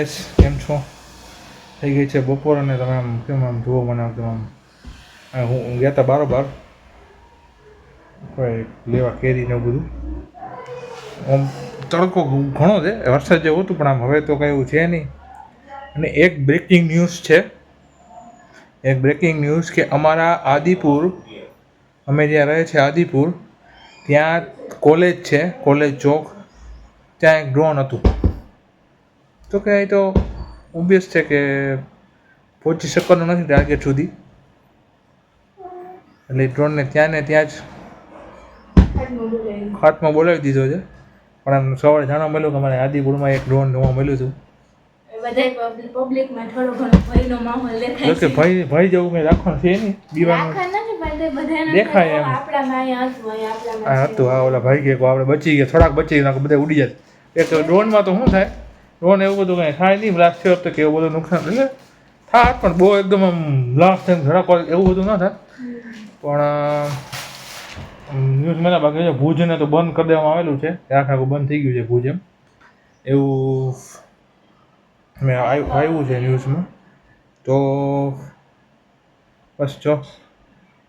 Guys કેમ છો? થઈ ગઈ છે બપોર અને તમે આમ કેમ આમ જુઓ મને આમ આમ. હું હું ગયા હતા બારોબાર. કોઈ લેવા કેરી ને બધું. આમ તડકો ઘણો છે, વરસાદ જેવું હતું, પણ આમ હવે તો કંઈ એવું છે નહીં. અને એક બ્રેકિંગ ન્યૂઝ છે. એક બ્રેકિંગ ન્યૂઝ કે અમારા આદિપુર, અમે જ્યાં રહે છે આદિપુર, ત્યાં કોલેજ છે કોલેજ ચોક, ત્યાં એક ડ્રોન હતું. તો કે એ તો ઓબ્વિયસ છે કે પહોંચી શકવાનું નથી ટાર્ગેટ સુધી. એટલે ડ્રોનને ત્યાં ને ત્યાં જ ખાતમાં બોલાવી દીધો છે. પણ આમ સવારે જાણવા મળ્યું કે અમારે આદિપુરમાં એક ડ્રોન જોવા મળ્યું હતું. ભાઈ ભાઈ જેવું કંઈ રાખવાનું છે નહીં. બીવાનું દેખાય એમ. હા હતું હા ઓલા ભાઈ કે આપણે બચી ગયા થોડાક બચી ગયા બધા ઉડી જાય. એક ડ્રોનમાં તો શું થાય? ડ્રોન એવું બધું કંઈ થાય નહીં લાસ્ટ થયો તો કે એવું બધું નુકસાન એટલે થાય પણ બહુ એકદમ આમ લાસ્ટ ટાઈમ વાગે એવું બધું ના થાય પણ ન્યૂઝ મેના બાકી છે ભુજને તો બંધ કરી દેવામાં આવેલું છે. આખા બંધ થઈ ગયું છે ભુજ એમ. એવું મેં આવ્યું છે ન્યૂઝમાં. તો, બસ જો.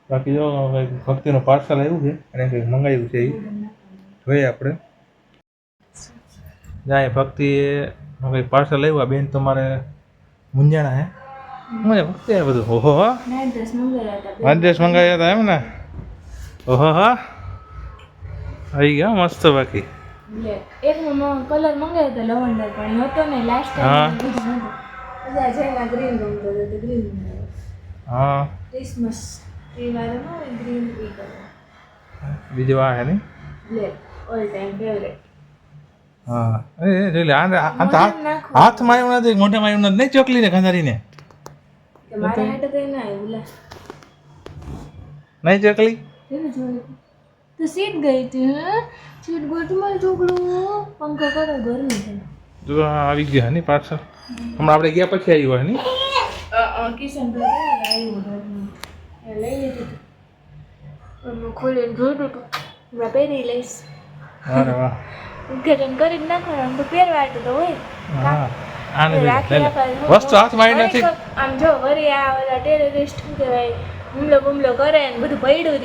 બાકી જો ભક્તિનું પાર્સલ આવ્યું છે, અને કંઈક મંગાવ્યું છે એ જોઈએ આપણે. જાય ભક્તિએ કંઈક પાર્સલ આવ્યું? બેન તમારે મુંજાણા હે? હું ભક્તિ આ બધું? ઓહો હો. મંગાવ્યા હતા એમ ને ઓહો હા. આવી ગયા મસ્ત બાકી. Black. કલર મંગાવ્યો હતો લવંડર પણ હતો ને લાસ્ટ. ટાઈમ ગ્રીન ગ્રીન હા. ક્રિસમસ ટ્રી વાળો ગ્રીન ઈ કલર બીજું આ હે નહીં? ઓલ ટાઈમ ફેવરેટ હા. એ એ જોઈ લે આ આ હાથ હાથમાં આવ્યું નથી મોઢામાં આવ્યું નથી. નહીં ચોકલીને ખંધારીને. ના નહીં ચોકલી? તો સીટ ગઈ હતી હે? સીટ ગોટમાં છોકરું પંખો કરો ગરમી જો આવી ગયા ને પાર્સલ હમણાં આપણે ગયા પછી આવ્યું હોય નહીં કિશન લઈ લીધું ખોલીને જોયું હતું. હમણાં પહેરી લઈશ. અરે વાહ. ઉદ્ઘાટન કરી જ નાખવાનું તો પહેરવા તો હોય. હા આને. વસ્તુ હાથમાં નથી. આમ જો વરી આ ટેરરિસ્ટ શું કહેવાય હુમલો બુમલો કરે ને બધું પડ્યું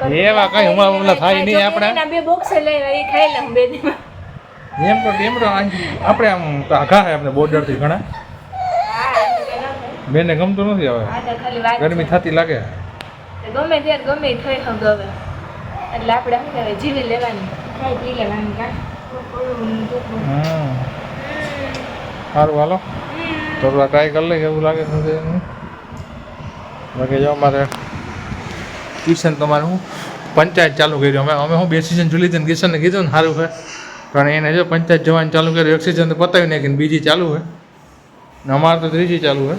કરતાં એવા કાંઈ હુમલા બુમલા થાય નહીં આપણે. એના બે બોક્સે લઈ એ ખાઈ લઉં બે દીમાં. એમ તો એમ તો આપણે આમ આઘા આપણે ઘણા. હા તો કંઈ ન થાય. બેને ગમતું નથી હવે. ગરમી થતી લાગે. ગમે ત્યારે ગમે થઈ હગ હવે. એટલે આપણે જીવી લેવાની. ખાઈ લેવાની સારું હાલો તો ટ્રાય કરી લે એવું લાગે છે બાકી જો અમારે ટ્યુશન તમારે હું પંચાયત ચાલુ કર્યું. અમે અમે હું બે સિઝન જોઈ લીધી ને કિશનને કીધું ને સારું છે. પણ એને જો પંચાયત જવાનું ચાલુ કર્યું એક સિઝન તો પતાવી નાખીને બીજી ચાલુ છે. ને અમારે તો ત્રીજી ચાલુ છે.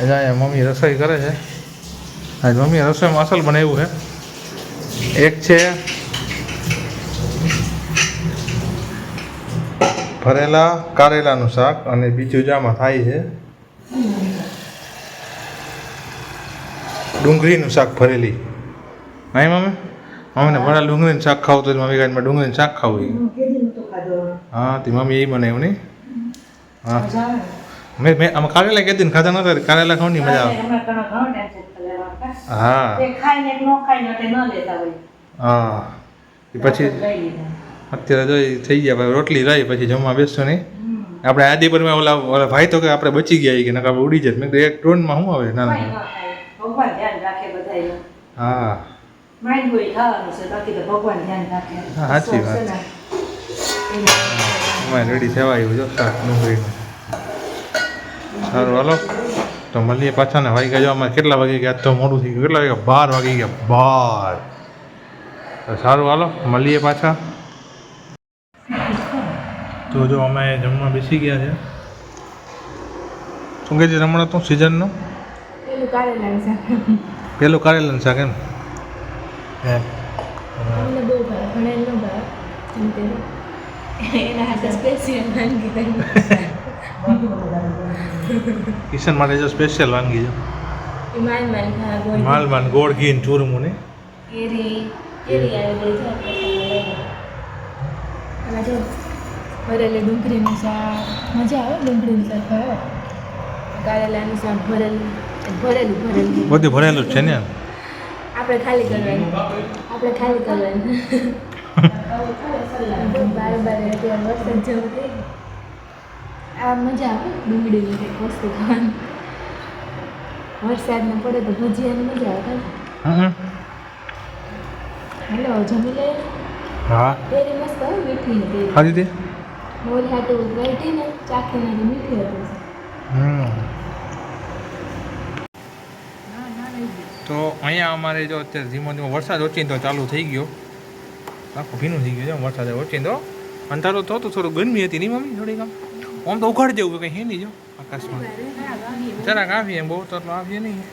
એટલે મમ્મી રસોઈ કરે છે. આજ મમ્મી રસોઈમાં અસલ બનાવ્યું છે. એક છે ભરેલા કારેલાનું શાક અને બીજું જામાં થાય છે. ડુંગળીનું શાક ભરેલી. હા મમ્મી મમ્મીને ભરેલા ડુંગળીનું શાક ખાવું તો મમ્મી કાંઈ ડુંગળીનું શાક ખાવું હા તે મમ્મી એ મને એવું નહીં? હા. મેં મેં આમાં કારેલા કહેતી ને ખાધા નતા કારેલા ખાવાની મજા આવે. હા. હા. પછી અત્યારે તો થઈ ગયા ભાઈ રોટલી લાવી પછી જમવા બેસશો નહીં. આપણે આદિપુરમાં ઓલા ઓલા ભાઈ તો કે આપણે બચી ગયા કે નકા ઉડી જાય મેં એક ડ્રોનમાં શું આવે? ના ના ભગવાન ધ્યાન રાખે બધાય હા. માઇન્ડ હોય ખાવાનું છે બાકી તો ભગવાન ધ્યાન રાખે. હા, સાચી વાત. અમારે રેડી થવા આવ્યું જો શાક હોય સારું હાલો. તો મળીએ પાછા ને વાગી ગયા અમારે કેટલા વાગે ગયા? આજ તો મોડું થઈ ગયું. કેટલા વાગ્યા? બાર વાગી ગયા. બાર. સારું હાલો. મળીએ પાછા. તો જો અમે જમવા બેસી ગયા છે. શું કહે છે હમણાં તું સિઝનનું પેલું કારેલાનું શાક. એમ? કરી. કિશન માટે જો સ્પેશિયલ વાનગી છે. માલમાન માલ માલ ગોળ. માલ માલ ગોળ ઘી ને ચૂરમું ને? કેરી કેરી આવી ગઈ છે. ભરેલી ડુંગળીનું શાક. મજા આવે ડુંગળીનું શાક ભાવે કારેલાનું શાક ભરેલું ભરેલું ભરેલું. બધું ભરેલું છે ને આપણે ખાલી કરવાનું. આપણે ખાલી કરવાનું. બાર બાર અત્યારે વરસાદ જેવું થઈ આ મજા આવે ડુંગળીની કંઈક વસ્તુ ખાવાની. વરસાદમાં પડે તો ભજીયાની મજા આવે. હેલો જમી લે હા. તેરી મસ્ત હોય મીઠી હતી ખાધી તે ને ચાખીને તો મીઠી હતી. તો અહીંયા અમારે જો અત્યારે ધીમો ધીમો વરસાદ ઓચિંતો ચાલુ થઈ ગયો. આખું ભીનું થઈ ગયું છે વરસાદ ઓચિંતો અંધારો તો થોડું ગરમી હતી નહીં મમ્મી થોડીક આમ. આમ તો ઉઘાડ જેવું કંઈ હે નહીં જો આકાશમાં. જરાક આવીએ એમ બહુ તો આવીએ નહીં.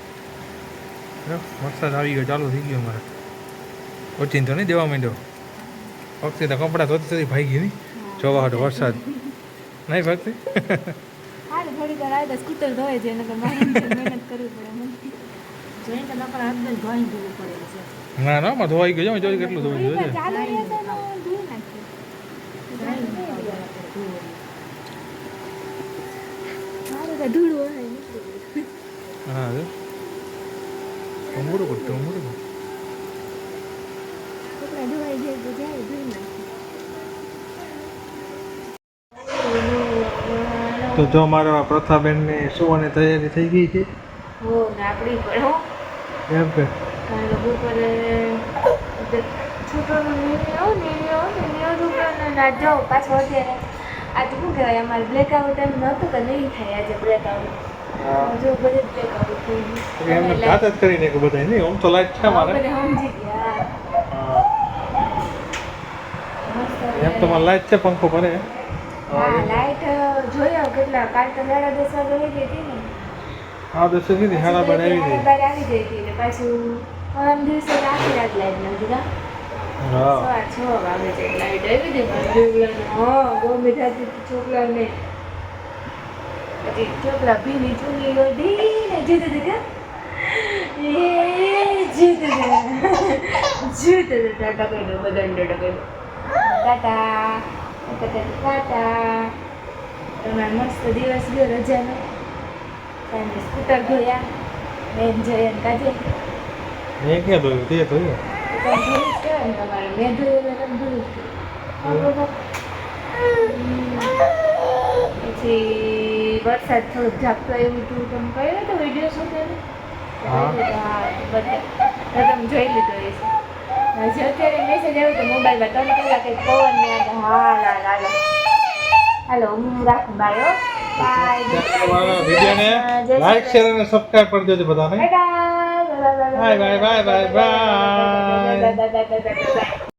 જો, વરસાદ આવી ગયો ચાલુ થઈ ગયો અમારે. ઓચિંતો નહીં દેવા માંડ્યો. વખતે તો કપડાં ધોતી ધોતી ભાઈ ગઈ નહીં જોવા હાટો વરસાદ. નહીં ભક્તિ હારું થોડી વાર આવે તો સ્કૂટર ધોય છે નકર મારે મહેનત કરવી પડે મને જોઈને તો નકર હસબન્ડ ધોઈ દેવું પડે છે ના ના માં ધોવાઈ ગયો જો કેટલું ધોવાઈ ગયું છે ચાલુ રહે તો એનો ધોઈ નાખીએ મારે તો ધૂળ હોય નીકળી હા જો ટોમુડું કર ટોમુડું કર કપડાં ધોવાઈ જાય તો જાય ધોઈ નાખીએ તો જો મારા પ્રથાબેનની સુવાની તૈયારી થઈ ગઈ છે? હો ને આપણી એમ કે? પાછો અત્યારે આજે શું કહેવાય અમારે બ્લેકઆઉટ એમ નહોતું કે નહીં થાય આજે બ્લેકઆઉટ જો બધે બ્લેકઆઉટ થઈ ગયું. એમને એટલે જ કરીને કે બધા નહીં આમ તો લાઈટ છે મારે આપણે સમજી ગયા. એમ તો મારે લાઈટ છે પંખો ભરે. હા લાઈટ જોયો કેટલા કાલ તો સાડા દસ વાગે વહી ગઈ હતી ને. હા દસ કીધી સાડા બાર આવી ગઈ. બાર આવી ગઈ હતી ને પાછું પરમ દિવસે આખી રાત લાઈટ નથી કા? હા. છ વાગે છે લાઈટ આવી હતી પણ હા ગમે થતી હતી છોકરાને પછી છોકરા ભીની ચૂની ઓઢીને જીતે કે? એ જીતે જીતે ટાટા કહી દો બધાને ટાટા ટાટા. ટાટા તમારે મસ્ત દિવસ ગયો રજાનો. સાંજે સ્કૂટર ધોયા બેન જોઈએ કાજે. મેં ક્યાં ધોયું? તે ધોયું? તમે ધોયું જ તમારે મેં ધોયું એટલે તમે ધોયું. પછી વરસાદ થોડો ઝાપતો એવું હતું તમે કહ્યું તો વીડિયો શું થયો હા. બધે. તમે જોઈ લીધો એ હજી અત્યારે મેસેજ આવ્યો તો મોબાઈલમાં ત્રણ કલાક પવન ને હા ના લા લા હાલો હું રાખું બાય બાય લાઈક શેર અને સબસ્ક્રાઇબ કરી દેજો બધાને bye bye bye, bye, bye. Bye bye bye